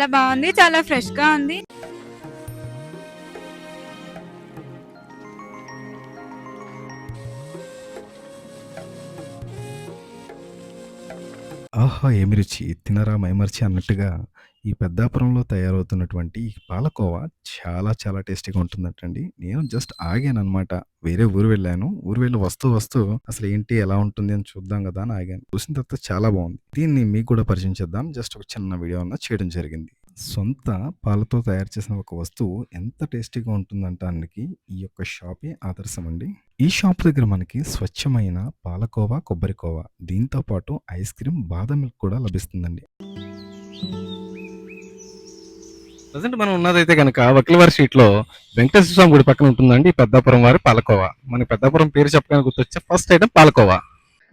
చాలా బాగుంది చాలా ఫ్రెష్గా ఉంది ఆహా! ఏమి రుచి తినరా మైమర్చి అన్నట్టుగా ఈ పెద్దాపురంలో తయారవుతున్నటువంటి ఈ పాలకోవా చాలా చాలా టేస్టీగా ఉంటుందటండి. నేను జస్ట్ ఆగాను అనమాట వేరే ఊరు వెళ్ళాను. ఊరు వెళ్ళి వస్తూ వస్తూ అసలు ఏంటి ఎలా ఉంటుంది అని చూద్దాం కదా అని ఆగాను. చూసిన తర్వాత చాలా బాగుంది దీన్ని మీకు కూడా పరిచయం చేద్దాం. జస్ట్ ఒక చిన్న వీడియో అన్న చేయడం జరిగింది. సొంత పాలతో తయారు చేసిన ఒక వస్తువు ఎంత టేస్టీగా ఉంటుందంటానికి ఈ యొక్క షాపే ఆదర్శమండి. ఈ షాప్ దగ్గర మనకి స్వచ్ఛమైన పాలకోవా, కొబ్బరికోవా దీంతో పాటు ఐస్ క్రీమ్, బాదం మిల్క్ కూడా లభిస్తుందండి. ప్రజెంట్ మనం ఉన్నదైతే కనుక వకిలవారి స్ట్రీట్‌లో వెంకటేశ్వర స్వామి గుడి పక్కన ఉంటుందండి పెద్దాపురం వారి పాలకోవా. మన పెద్దాపురం పేరు చెప్పడానికి గుర్తొచ్చే ఫస్ట్ ఐటమ్ పాలకోవా.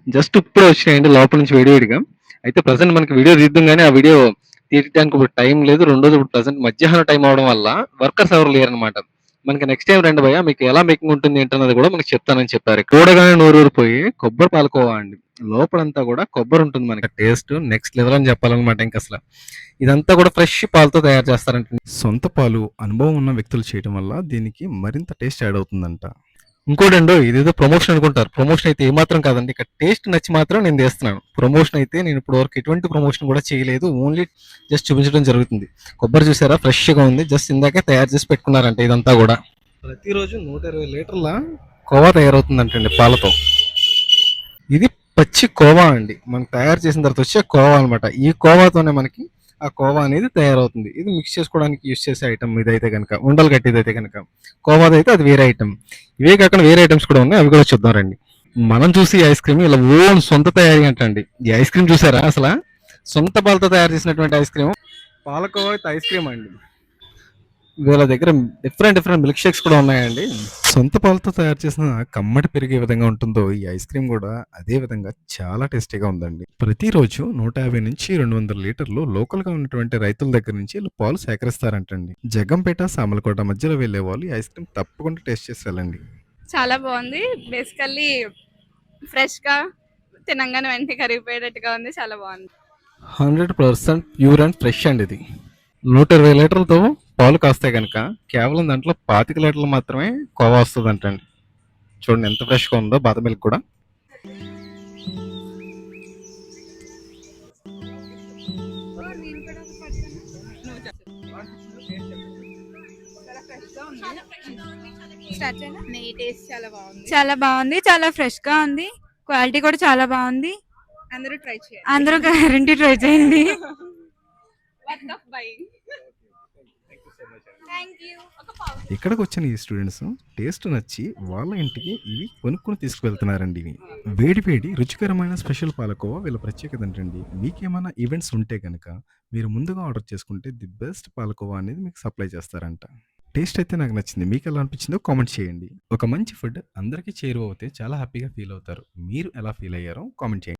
జస్ట్ ఇప్పుడే వచ్చినాయండి లోపల నుంచి వేడివేడిగా. అయితే ప్రజెంట్ మనకి వీడియో తీద్దాం కానీ ఆ వీడియో తీయడానికి ఇప్పుడు టైం లేదు. రెండోది ఇప్పుడు ప్రజెంట్ మధ్యాహ్నం టైం అవ్వడం వల్ల వర్కర్స్ ఎవరు లేరనమాట. మనకి నెక్స్ట్ టైం రండి భయ మీకు ఎలా మేకింగ్ ఉంటుంది ఏంటన్నది కూడా మనకి చెప్తానని చెప్పారు. చూడగానే నోరూరిపోయి కొబ్బరి పాలకోవా అండి. లోపలంతా కూడా కొబ్బరి ఉంటుంది మనకి. టేస్ట్ నెక్స్ట్ లెవెల్ అని చెప్పాలన్నమాట ఇంకసల. ఇదంతా కూడా ఫ్రెష్ పాలతో తయారు చేస్తారంట. సొంత పాలు అనుభవం ఉన్న వ్యక్తులు చేయడం వల్ల దీనికి మరింత టేస్ట్ యాడ్ అవుతుందంట. ఇంకోటండో ఇదేదో ప్రమోషన్ అనుకుంటారు. ప్రమోషన్ అయితే ఏమాత్రం కాదండి. ఇక్కడ టేస్ట్ నచ్చి మాత్రం నేను చేస్తున్నాను. ప్రమోషన్ అయితే నేను ఇప్పటి వరకు ఎటువంటి ప్రమోషన్ కూడా చేయలేదు. ఓన్లీ జస్ట్ చూపించడం జరుగుతుంది. కొబ్బరి చూసారా ఫ్రెష్‌గా ఉంది. జస్ట్ ఇందాకే తయారు చేసి పెట్టుకున్నారంట ఇదంతా కూడా. ప్రతిరోజు 120 లీటర్ల కోవా తయారవుతుందంటండి పాలతో. ఇది పచ్చి కోవా అండి. మనం తయారు చేసిన తర్వాత వచ్చే కోవా అన్నమాట. ఈ కోవాతోనే మనకి ఆ కోవా అనేది తయారవుతుంది. ఇది మిక్స్ చేసుకోవడానికి యూజ్ చేసే ఐటమ్ ఇదైతే గనక. ఉండలు కట్టేదైతే గనక. కోవాదైతే అది వేరే ఐటెమ్. ఇవే కాకుండా వేరే ఐటమ్స్ కూడా ఉన్నాయి. అవి కూడా చూద్దాం రండి. మనం చూసి ఐస్ క్రీమ్ ఇలా ఓన్ సొంత తయారీ అంటండి. ఈ ఐస్ క్రీమ్ చూసారా అసలు సొంత పాలతో తయారు చేసినటువంటి ఐస్ క్రీమ్. పాలకోవా అయితే ఐస్ క్రీమ్ అండి. వీళ్ళ దగ్గర డిఫరెంట్ డిఫరెంట్ మిల్క్ షేక్స్ కూడా ఉన్నాయండి. సొంత పాలతో తయారు చేసిన కమ్మటి పెరుగు విధంగా ఉంటుందో ఈ ఐస్ క్రీమ్ కూడా అదే విధంగా చాలా టేస్టీగా ఉందండి. ప్రతిరోజు 150-200 లీటర్లు లోకల్‌గా ఉన్నటువంటి రైతుల దగ్గర నుంచి పాలు సేకరిస్తారంటండి. జగ్గంపేట, సామర్లకోట మధ్యలో వెళ్ళే వాళ్ళు ఈ ఐస్ క్రీమ్ తప్పకుండా టేస్ట్ చేసి వెళ్ళండి. చాలా బాగుంది బేసికల్లీ ఫ్రెష్గా తినంగానే వెంటనే కరిగిపోయేటట్టుగా ఉంది చాలా బాగుంది 100% ప్యూర్ అండ్ ఫ్రెష్ అండి ఇది. 120 లీటర్లతో పాలు కాస్తాయి గనక కేవలం దాంట్లో 25 లీటర్లు మాత్రమే కోవా వస్తదంటండి. చూడండి ఎంత ఫ్రెష్‌గా ఉందో బాదం మిల్క్ కూడా. నెయ్యి టేస్ట్ చాలా బాగుంది చాలా బాగుంది చాలా ఫ్రెష్గా ఉంది. క్వాలిటీ కూడా చాలా బాగుంది. అందరూ ట్రై చేయండి. అందరూ గ్యారంటీ ట్రై చేయండి. ఇక్కడికి వచ్చిన ఈ స్టూడెంట్స్ టేస్ట్ నచ్చి వాళ్ళ ఇంటికి ఇవి కొనుక్కొని తీసుకువెళ్తున్నారండి ఇవి. వేడి వేడి రుచికరమైన స్పెషల్ పాలకోవా వీళ్ళ ప్రత్యేకత ఏంటండి మీకేమైనా ఈవెంట్స్ ఉంటే కనుక మీరు ముందుగా ఆర్డర్ చేసుకుంటే ది బెస్ట్ పాలకోవా అనేది మీకు సప్లై చేస్తారంట. టేస్ట్ అయితే నాకు నచ్చింది. మీకు ఎలా అనిపించిందో కామెంట్ చేయండి. ఒక మంచి ఫుడ్ అందరికీ చేరువవుతే చాలా హ్యాపీగా ఫీల్ అవుతారు. మీరు ఎలా ఫీల్ అయ్యారో కామెంట్ చేయండి.